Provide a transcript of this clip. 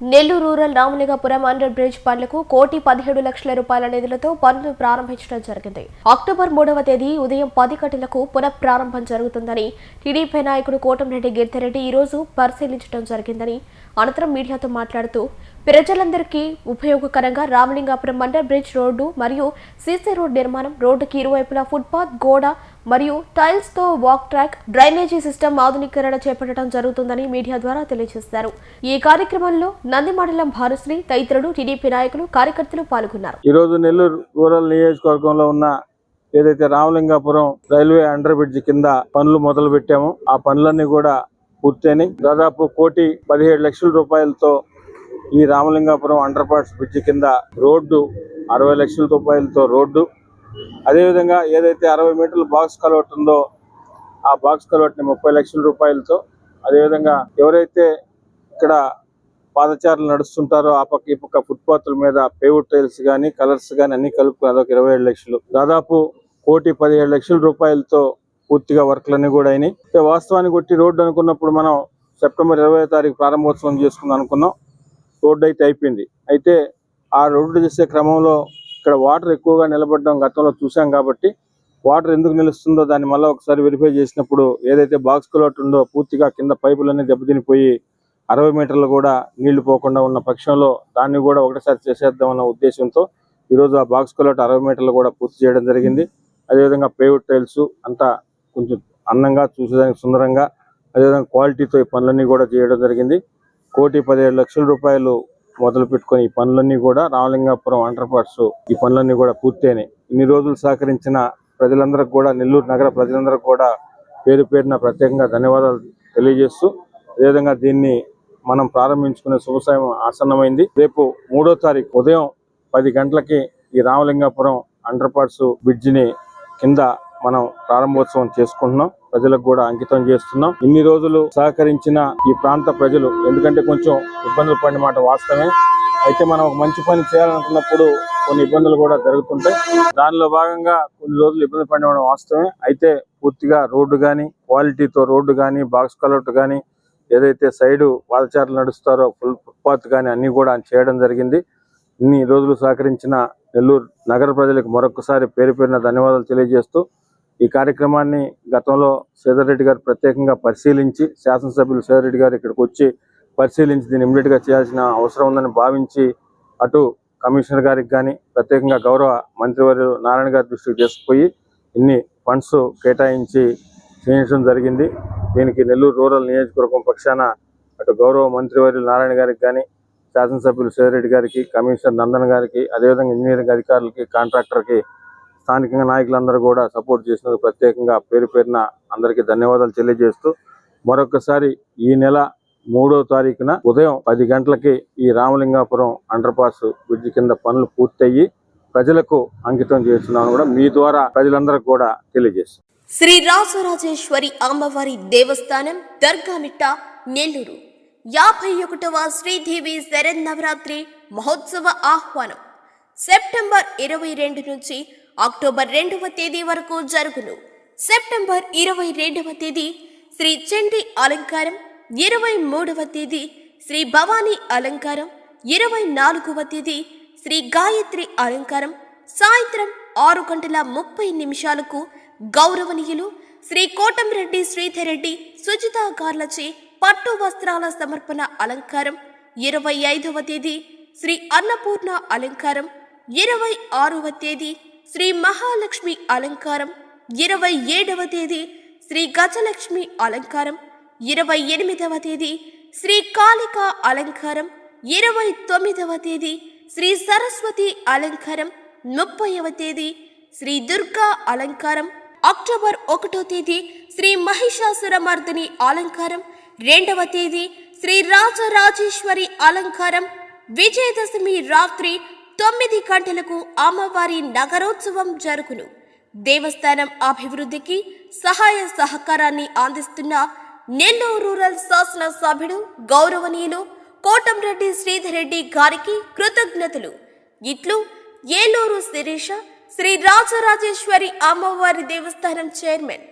Nellore rural Ramalingapuram under bridge పనులకు కోటి పదిహేడు లక్షల రూపాయల నిధులతో పనులు ప్రారంభించడం జరిగింది. అక్టోబర్ మూడవ తేదీ ఉదయం పది గంటలకు పునః ప్రారంభం జరుగుతుందని టీడీపీ నాయకుడు కోటంరెడ్డి గిద్దెరెడ్డి ఈ రోజు పరిశీలించడం జరిగిందని అనంతరం మీడియాతో మాట్లాడుతూ ప్రజలందరికీ ఉపయోగకరంగా రామలింగాపురం అండర్ బ్రిడ్జ్ రోడ్డు మరియు సీసీ రోడ్ నిర్మాణం రోడ్డుకి ఇరువైపులా ఫుట్పాత్ గోడ మరియు టైల్స్తో వాక్ ట్రాక్ డ్రైనేజీ సిస్టమ్ ఆధునీకరణ చేపట్టడం జరుగుతుందని మీడియా ద్వారా తెలియజేశారు. ఈ కార్యక్రమంలో నంది మండలం భానుశ్రీ తదితరులు టీడీపీ నాయకులు కార్యకర్తలు పాల్గొన్నారు. ఈ రోజు నెల్లూరు రూరల్ నియోజకవర్గంలో ఉన్న ఏదైతే రామలింగాపురం రైల్వే అండర్ బ్రిడ్జ్ కింద పనులు మొదలు పెట్టామో ఆ పనులన్నీ కూడా పూర్తయినాయి. దాదాపు కోటి పదిహేడు లక్షల రూపాయలతో ఈ రామలింగాపురం అండర్ పాస్ బ్రిడ్జ్ కింద రోడ్డు అరవై లక్షల రూపాయలతో రోడ్డు అదేవిధంగా ఏదైతే అరవై మీటర్ల బాక్స్ కలవట్ ఉందో ఆ బాక్స్ కలవట్ని ముప్పై లక్షల రూపాయలతో అదేవిధంగా ఎవరైతే ఇక్కడ పాదచారులు నడుస్తుంటారో ఆ పక్క ఈ పక్క ఫుట్పాత్ల మీద పేవుడ్ టైల్స్ కానీ కలర్స్ కానీ అన్ని కలుపుకుని అదొక ఇరవై ఏడు లక్షలు. దాదాపు కోటి పదిహేడు లక్షల రూపాయలతో పూర్తిగా వర్క్లన్నీ కూడా అయినాయి. అయితే వాస్తవానికి కొట్టి రోడ్డు అనుకున్నప్పుడు మనం సెప్టెంబర్ ఇరవై తారీఖు ప్రారంభోత్సవం చేసుకుందాం అనుకున్నాం. రోడ్డు అయితే అయిపోయింది. అయితే ఆ రోడ్డు చేసే క్రమంలో ఇక్కడ వాటర్ ఎక్కువగా నిలబడడం గతంలో చూసాం కాబట్టి వాటర్ ఎందుకు నిలుస్తుందో దాన్ని మళ్ళీ ఒకసారి వెరిఫై చేసినప్పుడు ఏదైతే బాక్స్ కలవట్ ఉందో పూర్తిగా కింద పైపులన్నీ దెబ్బతినిపోయి అరవై మీటర్లు కూడా నీళ్ళు పోకుండా ఉన్న పక్షంలో దాన్ని కూడా ఒకటిసారి చేసేద్దామన్న ఉద్దేశంతో ఈరోజు ఆ బాక్స్ కలవట్ అరవై మీటర్లు కూడా పూర్తి చేయడం జరిగింది. అదేవిధంగా పేవుడ్ టైల్స్ అంతా కొంచెం అందంగా చూసేదానికి సుందరంగా అదేవిధంగా క్వాలిటీతో ఈ పనులన్నీ కూడా చేయడం జరిగింది. కోటి పదిహేడు లక్షల రూపాయలు మొదలు పెట్టుకుని ఈ పనులన్నీ కూడా రామలింగాపురం అండర్ ఈ పనులన్నీ కూడా పూర్తయినాయి. ఇన్ని రోజులు సహకరించిన ప్రజలందరికీ కూడా నెల్లూరు నగర ప్రజలందరికీ కూడా పేరు పేరున ప్రత్యేకంగా ధన్యవాదాలు తెలియజేస్తూ అదేవిధంగా దీన్ని మనం ప్రారంభించుకునే శుభసాయం ఆసన్నమైంది. రేపు మూడో తారీఖు ఉదయం పది గంటలకి ఈ రామలింగాపురం అండర్ బ్రిడ్జిని కింద మనం ప్రారంభోత్సవం చేసుకుంటున్నాం. ప్రజలకు కూడా అంకితం చేస్తున్నాం. ఇన్ని రోజులు సహకరించిన ఈ ప్రాంత ప్రజలు ఎందుకంటే కొంచెం ఇబ్బందులు పడిన మాట వాస్తవమే. అయితే మనం ఒక మంచి పని చేయాలనుకున్నప్పుడు కొన్ని ఇబ్బందులు కూడా జరుగుతుంటాయి. దానిలో భాగంగా కొన్ని రోజులు ఇబ్బంది పడిన వాస్తవమే. అయితే పూర్తిగా రోడ్డు కానీ క్వాలిటీతో రోడ్డు కానీ బాక్స్ కలర్ట్ కానీ ఏదైతే సైడ్ పాదచారులు నడుస్తారో ఫుల్ ఫుట్పాత్ కానీ అన్ని కూడా చేయడం జరిగింది. ఇన్ని రోజులు సహకరించిన నెల్లూరు నగర ప్రజలకు మరొకసారి పేరు పేరున ధన్యవాదాలు తెలియజేస్తూ ఈ కార్యక్రమాన్ని గతంలో సేదర్ రెడ్డి గారు ప్రత్యేకంగా పరిశీలించి శాసనసభ్యులు సేదర్ గారు ఇక్కడికి వచ్చి పరిశీలించి దీన్ని ఇమ్మీడియట్గా చేయాల్సిన అవసరం ఉందని భావించి అటు కమిషనర్ గారికి కానీ ప్రత్యేకంగా గౌరవ మంత్రివర్యు నారాయణ గారి దృష్టికి తీసుకుపోయి ఇన్ని ఫండ్స్ కేటాయించి చేయించడం జరిగింది. దీనికి నెల్లూరు రూరల్ నియోజకవర్గం పక్షాన అటు గౌరవ మంత్రివర్యులు నారాయణ గారికి కానీ శాసనసభ్యులు సేదరెడ్డి గారికి కమిషనర్ నందన్ గారికి అదేవిధంగా ఇంజనీరింగ్ అధికారులకి కాంట్రాక్టర్కి స్థానికంగా నాయకులందరూ కూడా సపోర్ట్ చేసినందుకు ప్రత్యేకంగా పేరు పేరున అందరికీ ధన్యవాదాలు తెలియజేస్తూ మరొకసారి ఈ నెల మూడో తారీఖున ఉదయం పది గంటలకి ఈ రామలింగాపురం అండర్ పాస్ బ్రిడ్జి కింద పనులు పూర్తయ్యి ప్రజలకు అంకితం చేస్తున్నాను కూడా మీ ద్వారా ప్రజలందరికీ కూడా తెలియజేస్తాను శ్రీ రాజరాజేశ్వరి అమ్మవారి దేవస్థానం దర్గామిట్ట నెల్లూరు. యాభై ఒకటవ శ్రీదేవి శరన్నవరాత్రి మహోత్సవ ఆహ్వానం. సెప్టెంబర్ ఇరవై రెండు నుంచి అక్టోబర్ రెండవ తేదీ వరకు జరుగును. సెప్టెంబర్ ఇరవై రెండవ తేదీ శ్రీ చండీ అలంకారం. ఇరవై మూడవ తేదీ శ్రీ భవానీ అలంకారం. ఇరవై నాలుగవ తేదీ శ్రీ గాయత్రి అలంకారం. సాయంత్రం ఆరు గంటల ముప్పై నిమిషాలకు గౌరవనీయులు శ్రీ కోటంరెడ్డి శ్రీధర్ రెడ్డి సుజితాగార్లచే పట్టు వస్త్రాల సమర్పణ అలంకారం. ఇరవై ఐదవ తేదీ శ్రీ అన్నపూర్ణ అలంకారం. ఇరవై ఆరవ తేదీ శ్రీ మహాలక్ష్మి అలంకారం. ఇరవై ఏడవ తేదీ శ్రీ గజలక్ష్మి అలంకారం. ఇరవై ఎనిమిదవ తేదీ శ్రీ కాళిక అలంకారం. ఇరవై తొమ్మిదవ తేదీ శ్రీ సరస్వతి అలంకారం. ముప్పైవ తేదీ శ్రీ దుర్గా అలంకారం. అక్టోబర్ ఒకటో తేదీ శ్రీ మహిషాసురమర్దిని అలంకారం. రెండవ తేదీ శ్రీ రాజరాజేశ్వరి అలంకారం. విజయదశమి రాత్రి తొమ్మిది గంటలకు అమ్మవారి నగరోత్సవం జరుగును. దేవస్థానం అభివృద్ధికి సహాయ సహకారాన్ని అందిస్తున్న నెల్లూరు రూరల్ శాసన సభ్యుడు గౌరవనీయులు కోటంరెడ్డి శ్రీధర్ రెడ్డి గారికి కృతజ్ఞతలు. ఇట్లు ఏలూరు శిరీష శ్రీ రాజరాజేశ్వరి అమ్మవారి దేవస్థానం చైర్మన్